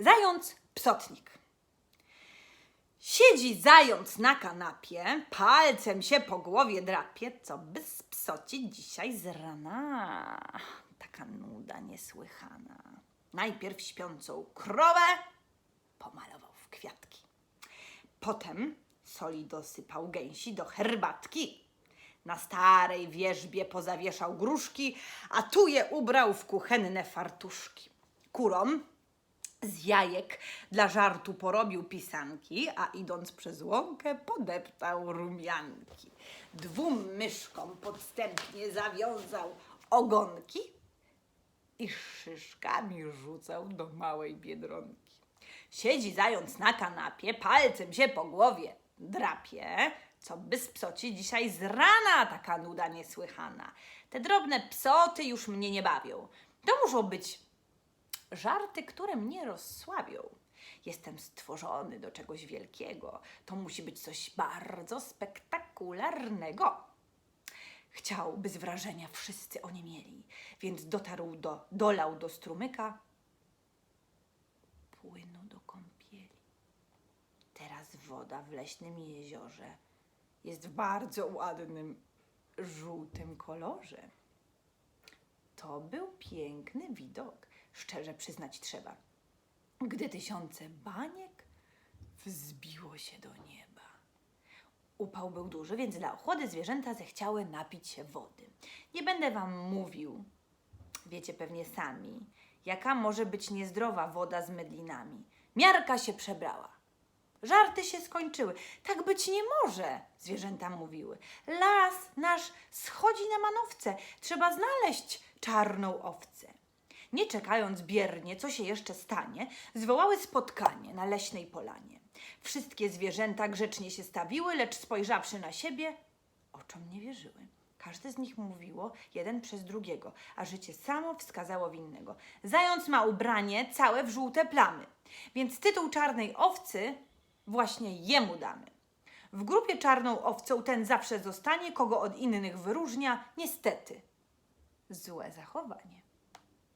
Zając psotnik. Siedzi zając na kanapie, palcem się po głowie drapie, co by spsocić dzisiaj z rana. Taka nuda niesłychana. Najpierw śpiącą krowę pomalował w kwiatki. Potem soli dosypał gęsi do herbatki. Na starej wierzbie pozawieszał gruszki, a tu je ubrał w kuchenne fartuszki. Kurom z jajek dla żartu porobił pisanki, a idąc przez łąkę podeptał rumianki. Dwóm myszkom podstępnie zawiązał ogonki i szyszkami rzucał do małej biedronki. Siedzi zając na kanapie, palcem się po głowie drapie, co by spsoci dzisiaj z rana taka nuda niesłychana. Te drobne psoty już mnie nie bawią. To muszą być żarty, które mnie rozsłabią. Jestem stworzony do czegoś wielkiego. To musi być coś bardzo spektakularnego. Chciał, by z wrażenia wszyscy oni mieli, więc dotarł do, dolał do strumyka płynu do kąpieli. Teraz woda w leśnym jeziorze jest w bardzo ładnym, żółtym kolorze. To był piękny widok, szczerze przyznać trzeba, gdy tysiące baniek wzbiło się do nieba. Upał był duży, więc dla ochłody zwierzęta zechciały napić się wody. Nie będę wam mówił, wiecie pewnie sami, jaka może być niezdrowa woda z mydlinami. Miarka się przebrała. Żarty się skończyły. Tak być nie może, zwierzęta mówiły. Las nasz schodzi na manowce. Trzeba znaleźć czarną owcę. Nie czekając biernie, co się jeszcze stanie, zwołały spotkanie na leśnej polanie. Wszystkie zwierzęta grzecznie się stawiły, lecz spojrzawszy na siebie, oczom nie wierzyły. Każde z nich mówiło jeden przez drugiego, a życie samo wskazało winnego. Zając ma ubranie całe w żółte plamy, więc tytuł czarnej owcy właśnie jemu damy. W grupie czarną owcą ten zawsze zostanie, kogo od innych wyróżnia, niestety, złe zachowanie.